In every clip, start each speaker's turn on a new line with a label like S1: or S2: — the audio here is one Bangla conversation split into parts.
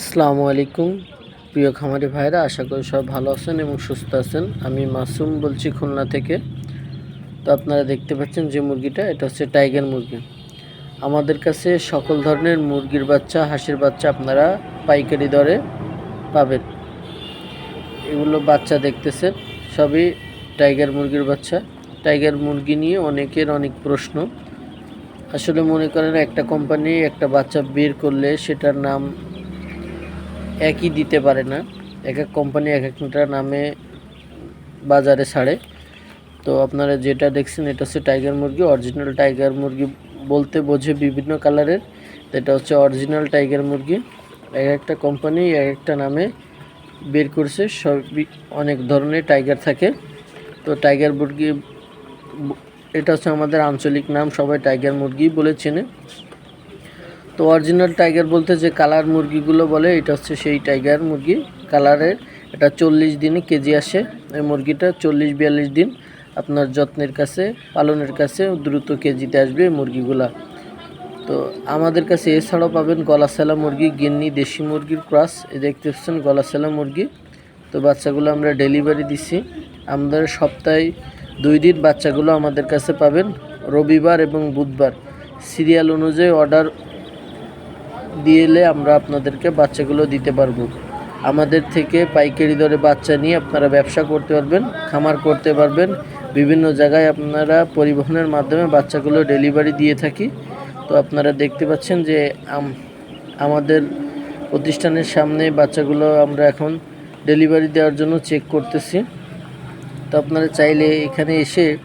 S1: আসসালামু আলাইকুম। প্রিয় খামারি ভাইরা, আশা করি সব ভালো আছেন এবং সুস্থ আছেন। আমি মাসুম বলছি খুলনা থেকে। তো আপনারা দেখতে পাচ্ছেন যে মুরগিটা, এটা হচ্ছে টাইগার মুরগি। আমাদের কাছে সকল ধরনের মুরগির বাচ্চা, হাঁসের বাচ্চা আপনারা পাইকারি দরে পাবেন। এগুলো বাচ্চা দেখতেছেন, সবই টাইগার মুরগির বাচ্চা। টাইগার মুরগি নিয়ে অনেকের অনেক প্রশ্ন। আসলে মনে করেন একটা কোম্পানি একটা বাচ্চা বের করলে সেটার নাম একই দিতে পারে না। এক এক কোম্পানি এক একটা নামে বাজারে ছাড়ে। তো আপনারা যেটা দেখছেন, এটা হচ্ছে টাইগার মুরগি অরিজিনাল টাইগার মুরগি বলতে বোঝে বিভিন্ন কালারের। এটা হচ্ছে অরিজিনাল টাইগার মুরগি। এক একটা কোম্পানি এক একটা নামে বের করছে। সবই অনেক ধরনের টাইগার থাকে। তো টাইগার মুরগি, এটা হচ্ছে আমাদের আঞ্চলিক নাম, সবাই টাইগার মুরগি বলে চেনে। তো অরিজিনাল টাইগার বলতে যে কালার মুরগিগুলো বলে, এটা হচ্ছে সেই টাইগার মুরগি। কালারের এটা চল্লিশ দিনে কেজি আসে। এই মুরগিটা চল্লিশ বিয়াল্লিশ দিন আপনার যত্নের কাছে, পালনের কাছে দ্রুত কেজিতে আসবে এই মুরগিগুলা। তো আমাদের কাছে এছাড়াও পাবেন গলাসালা মুরগি, গিন্নি দেশি মুরগির ক্রস। এ দেখতে পাচ্ছেন গলাসালা মুরগি। তো বাচ্চাগুলো আমরা ডেলিভারি দিছি। আমাদের সপ্তাহে দুই দিন বাচ্চাগুলো আমাদের কাছে পাবেন রবিবার এবং বুধবার। সিরিয়াল অনুযায়ী অর্ডার দিয়েলে আমরা আপনাদেরকে বাচ্চাগুলো দিতে পারব। আমাদের থেকে পাইকারি দরে বাচ্চা নিয়ে আপনারা ব্যবসা করতে পারবেন, খামার করতে পারবেন। বিভিন্ন জায়গায় আপনারা পরিবহনের মাধ্যমে বাচ্চাগুলো ডেলিভারি দিয়ে থাকি। তো আপনারা দেখতে পাচ্ছেন যে আম- আমাদের প্রতিষ্ঠানের সামনে বাচ্চাগুলো আমরা এখন ডেলিভারি দেওয়ার জন্য চেক করতেছি। তো আপনারা চাইলে এখানে এসে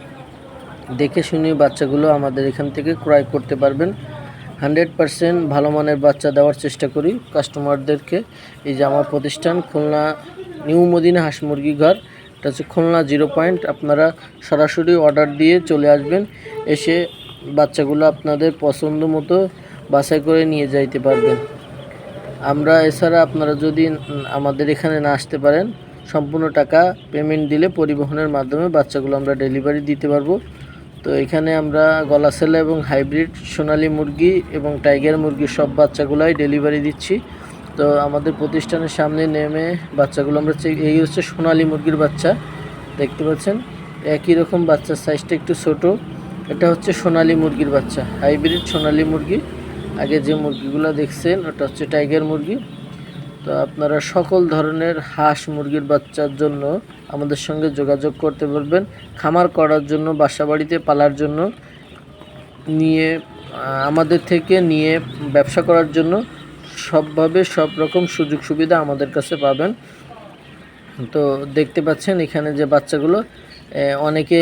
S1: দেখে শুনে বাচ্চাগুলো আমাদের এখান থেকে ক্রয় করতে পারবেন। হান্ড্রেড পারসেন্ট ভালো মানের বাচ্চা দেওয়ার চেষ্টা করি কাস্টমারদেরকে। এই যে আমার প্রতিষ্ঠান খুলনা নিউ মদিনা হাঁস মুরগি ঘর, এটা হচ্ছে খুলনা জিরো পয়েন্ট। আপনারা সরাসরি অর্ডার দিয়ে চলে আসবেন, এসে বাচ্চাগুলো আপনাদের পছন্দ মতো বাছাই করে নিয়ে যাইতে পারবেন। আমরা এছাড়া আপনারা যদি আমাদের এখানে না আসতে পারেন, সম্পূর্ণ টাকা পেমেন্ট দিলে পরিবহনের মাধ্যমে বাচ্চাগুলো আমরা ডেলিভারি দিতে পারব। তো এখানে আমরা গলাসেলা এবং হাইব্রিড সোনালী মুরগি এবং টাইগার মুরগির সব বাচ্চাগুলাই ডেলিভারি দিচ্ছি। তো আমাদের প্রতিষ্ঠানের সামনে নেমে বাচ্চাগুলো আমরা এই হচ্ছে সোনালী মুরগির বাচ্চা, দেখতে পাচ্ছেন? একই রকম বাচ্চার সাইজটা একটু ছোট। এটা হচ্ছে সোনালী মুরগির বাচ্চা, হাইব্রিড সোনালী মুরগি। আগে যে মুরগিগুলো দেখছেন, ওটা হচ্ছে টাইগার মুরগি। তো আপনারা সকল ধরনের হাঁস মুরগির বাচ্চার জন্য আমাদের সঙ্গে যোগাযোগ করতে পারবেন। খামার করার জন্য বাসা বাড়িতে পালার জন্য, নিয়ে আমাদের থেকে নিয়ে ব্যবসা করার জন্য সবভাবে সব রকম সুযোগ সুবিধা আমাদের কাছে পাবেন। তো দেখতে পাচ্ছেন এখানে যে বাচ্চাগুলো অনেকে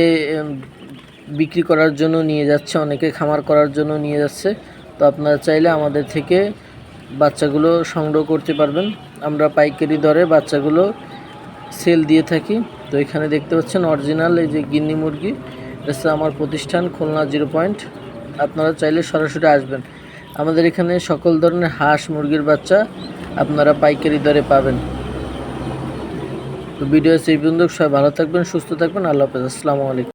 S1: বিক্রি করার জন্য নিয়ে যাচ্ছে, অনেকে খামার করার জন্য নিয়ে যাচ্ছে। তো আপনারা চাইলে আমাদের থেকে বাচ্চাগুলো সংগ্রহ করতে পারবেন। আমরা পাইকারি দরে বাচ্চাগুলো সেল দিয়ে থাকি। তো এখানে দেখতে পাচ্ছেন অরিজিনাল এই যে গিন্নি মুরগি। এটা আমার প্রতিষ্ঠান, খুলনা জিরো পয়েন্ট। আপনারা চাইলে সরাসরি আসবেন। আমাদের এখানে সকল ধরনের হাঁস মুরগির বাচ্চা আপনারা পাইকারি দরে পাবেন। তো ভিডিও সেই পর্যন্ত। সবাই ভালো থাকবেন, সুস্থ থাকবেন। আল্লাহ হাফেজ। আসসালামু আলাইকুম।